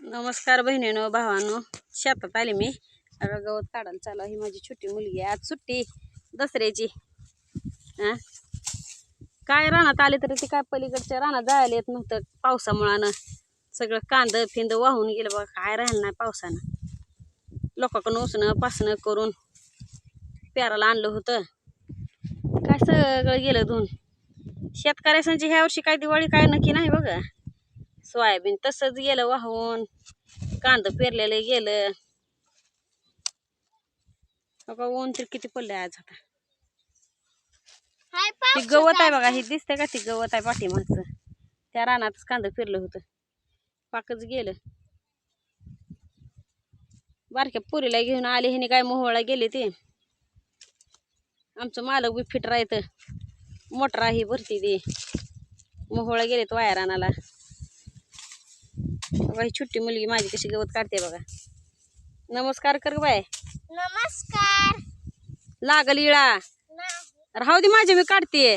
नमस्कार बहिणीनो भावानो शेतात आले मी. आता गवत काढायला चालू ही माझी छोटी मुलगी आहे. आज सुट्टी दसऱ्याची. हा? काय रानात आले तरी ते काय पलीकडच्या रानात जायला येत नव्हतं पावसामुळानं. सगळं कांद फिंद वाहून गेलं बघा काय राहिलं नाही पावसानं. लोकांकडून उसणं पासणं करून पेराला आणलं होतं. काय सगळं गेलं धुवून शेतकऱ्यासांची ह्या वर्षी काय दिवाळी काय नक्की नाही बघा. सोयाबीन तसंच गेलं वाहून. कांद पेरलेलं गेलं. बघा ऊन तर किती पडलंय आज आता. ती गवत आहे बघा ही दिसते का ती गवत आहे पाठीमागचं? त्या रानातच कांद पेरलं होतं. पाकच गेलं. बारक्या पुरीला घेऊन आले हिने काय मोहळा गेले ते. आमचं मालक बी फिट राहतं. मोटर ही भरती ती. मोहळा गेलेत वाया रानाला. बघा ही छोटी मुलगी माझी कशी गवत काढते बघा. नमस्कार कर ग बाय नमस्कार. लागल इळा. राहू दे माझी मी काढते.